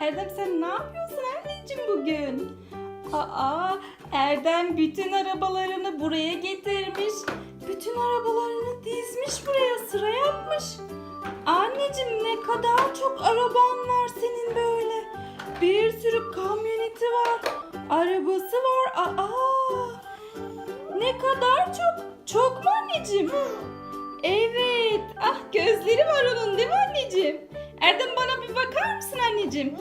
Erdem sen ne yapıyorsun anneciğim bugün? Aa Erdem bütün arabalarını buraya getirmiş. Bütün arabalarını dizmiş buraya sıra yapmış. Anneciğim ne kadar çok araban var senin böyle. Bir sürü kamyoneti var. Arabası var. Aa ne kadar çok. Çok mu anneciğim? Evet. Ah gözleri var onun değil mi anneciğim? Erdem bana bir bakar mısın anneciğim?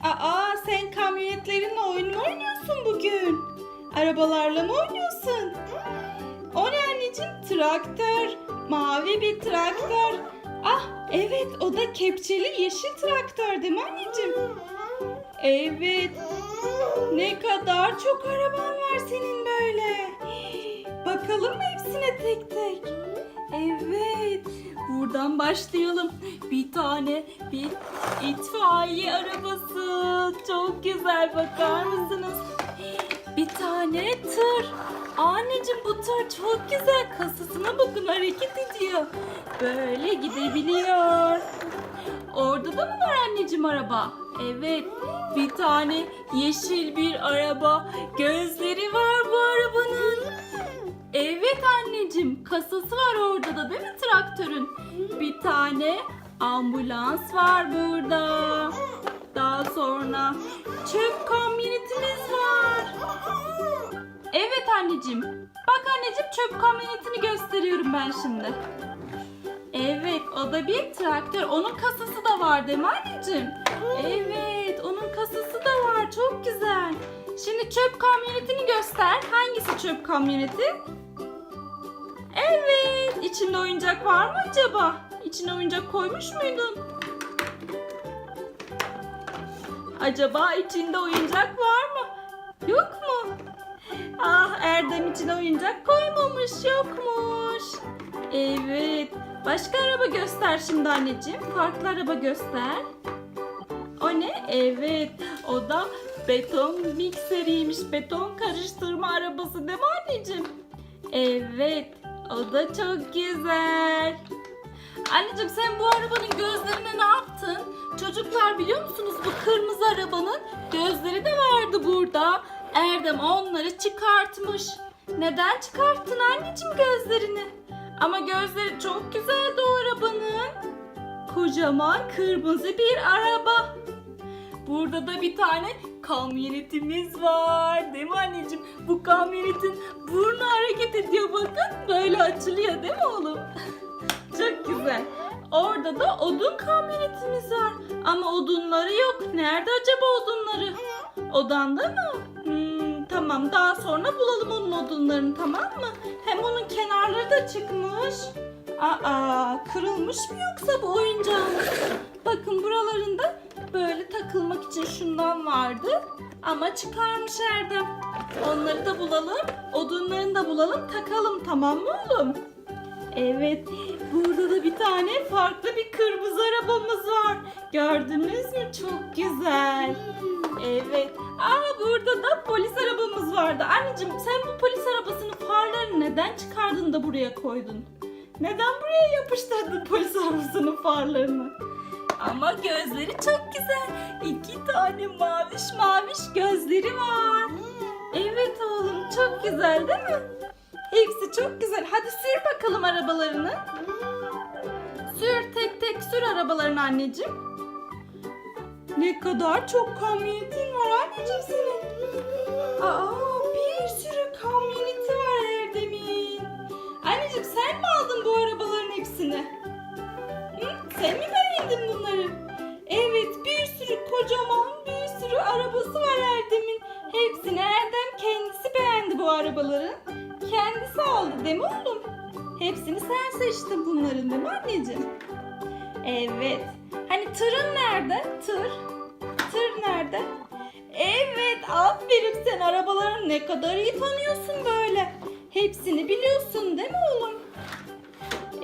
Aa sen kamyonetlerinle oyun mu oynuyorsun bugün? Arabalarla mı oynuyorsun? O ne anneciğim? Traktör. Mavi bir traktör. Ah evet o da kepçeli yeşil traktör değil mi anneciğim? Evet. Ne kadar çok araban var senin böyle. Bakalım mı hepsine tek tek? Evet. Buradan başlayalım. Bir tane bir itfaiye arabası. Çok güzel bakar mısınız? Bir tane tır. Anneciğim bu tır çok güzel. Kasasına bakın hareket ediyor. Böyle gidebiliyor. Orada da mı var anneciğim araba? Evet. Bir tane yeşil bir araba. Gözleri var anneciğim. Kasası var orada da değil mi traktörün? Bir tane ambulans var burada. Daha sonra çöp kamyonetimiz var. Evet anneciğim. Bak anneciğim çöp kamyonetini gösteriyorum ben şimdi. Evet o da bir traktör. Onun kasası da var değil mi anneciğim? Evet onun kasası da var. Çok güzel. Şimdi çöp kamyonetini göster. Hangisi çöp kamyoneti? Evet. İçinde oyuncak var mı acaba? İçine oyuncak koymuş muydun? Acaba içinde oyuncak var mı? Yok mu? Ah Erdem içine oyuncak koymamış yokmuş. Evet. Başka araba göster şimdi anneciğim. Farklı araba göster. O ne? Evet. O da beton mikseriymiş. Beton karıştırma arabası değil mi anneciğim? Evet. O da çok güzel. Anneciğim sen bu arabanın gözlerine ne yaptın? Çocuklar biliyor musunuz bu kırmızı arabanın gözleri de vardı burada. Erdem onları çıkartmış. Neden çıkarttın anneciğim gözlerini? Ama gözleri çok güzeldi o arabanın. Kocaman kırmızı bir araba. Burada da bir tane kamyonetimiz var. Değil mi anneciğim? Bu kamyonetin burnu hareket ediyor bakın. Böyle açılıyor değil mi oğlum? Çok güzel. Orada da odun kamyonetimiz var. Ama odunları yok. Nerede acaba odunları? Odanda mı? Hmm, tamam daha sonra bulalım onun odunlarını tamam mı? Hem onun kenarları da çıkmış. Aa kırılmış mı yoksa bu oyuncağımız? Bakın buralarında böyle takılmak için şundan vardı. Ama çıkarmış Erdem. Onları da bulalım. Odunlarını da bulalım takalım tamam mı oğlum? Evet, burada da bir tane farklı bir kırmızı arabamız var. Gördünüz mü? Çok güzel. Evet. Aa burada da polis arabamız vardı. Anneciğim sen bu polis arabasının farlarını neden çıkardın da buraya koydun? Neden buraya yapıştırdın polis arabasının farlarını? Ama gözleri çok güzel. İki tane maviş maviş gözleri var. Evet oğlum çok güzel değil mi? Hepsi çok güzel. Hadi sür bakalım arabalarını. Sür tek tek sür arabalarını anneciğim. Ne kadar çok kamyonetin var anneciğim senin. Aa bir sürü kamyoneti arabaları. Kendisi aldı değil mi oğlum? Hepsini sen seçtin bunların değil mi anneciğim? Evet. Hani tırın nerede? Tır. Tır nerede? Evet aferin sen arabaları ne kadar iyi tanıyorsun böyle. Hepsini biliyorsun değil mi oğlum?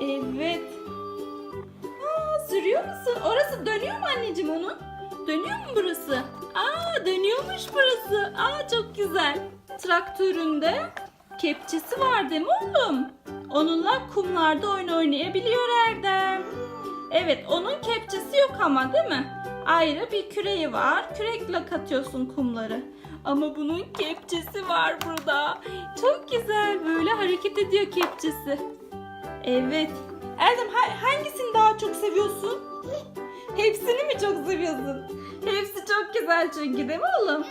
Evet. Aa, sürüyor musun? Orası dönüyor mu anneciğim onun? Dönüyor mu burası? Aa dönüyormuş burası. Aa çok güzel. Traktöründe kepçesi var değil mi oğlum? Onunla kumlarda oyun oynayabiliyor Erdem. Evet onun kepçesi yok ama değil mi? ayrı bir küreği var. Kürekle katıyorsun kumları. Ama bunun kepçesi var burada. Çok güzel böyle hareket ediyor kepçesi. Evet. Erdem ha- hangisini daha çok seviyorsun? Hepsini mi çok seviyorsun? Hepsi çok güzel çünkü değil mi oğlum?